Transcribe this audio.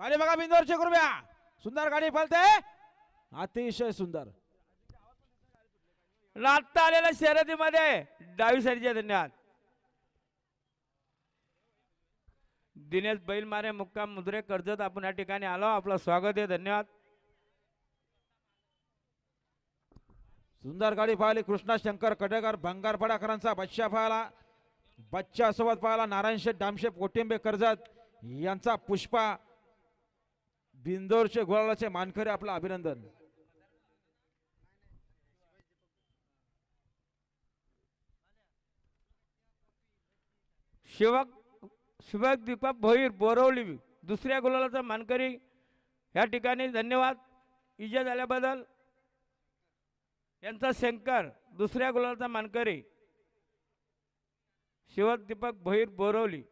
गाडी बघा बिंदोरची कृपया सुंदर गाडी पळते. अतिशय सुंदर. नाचता आलेल्या शर्यतीमध्ये. डावी साईडचे धन्यवाद दिनेश. बैलमारे मुक्काम मुद्रे कर्जत आपण या ठिकाणी आलो. आपलं स्वागत आहे धन्यवाद. सुंदर गाडी पाहिली कृष्णा शंकर कडेकर भंगारपडाकरांचा बच्चा पाहिला. बच्चा सोबत पाहिला नारायण शेठ डामशेठ कोटिंबे कर्जत यांचा पुष्पा. बिंदोरचे गुलालाचे मानकरी आपलं अभिनंदन. शिवक शिवक दीपक भोईर बोरवली दुसऱ्या गुलालाचा मानकरी. या ठिकाणी धन्यवाद. इजा झाल्याबद्दल. यांचा शंकर दुसऱ्या गुलालाचा मानकरी. शिवक दीपक भोईर बोरवली.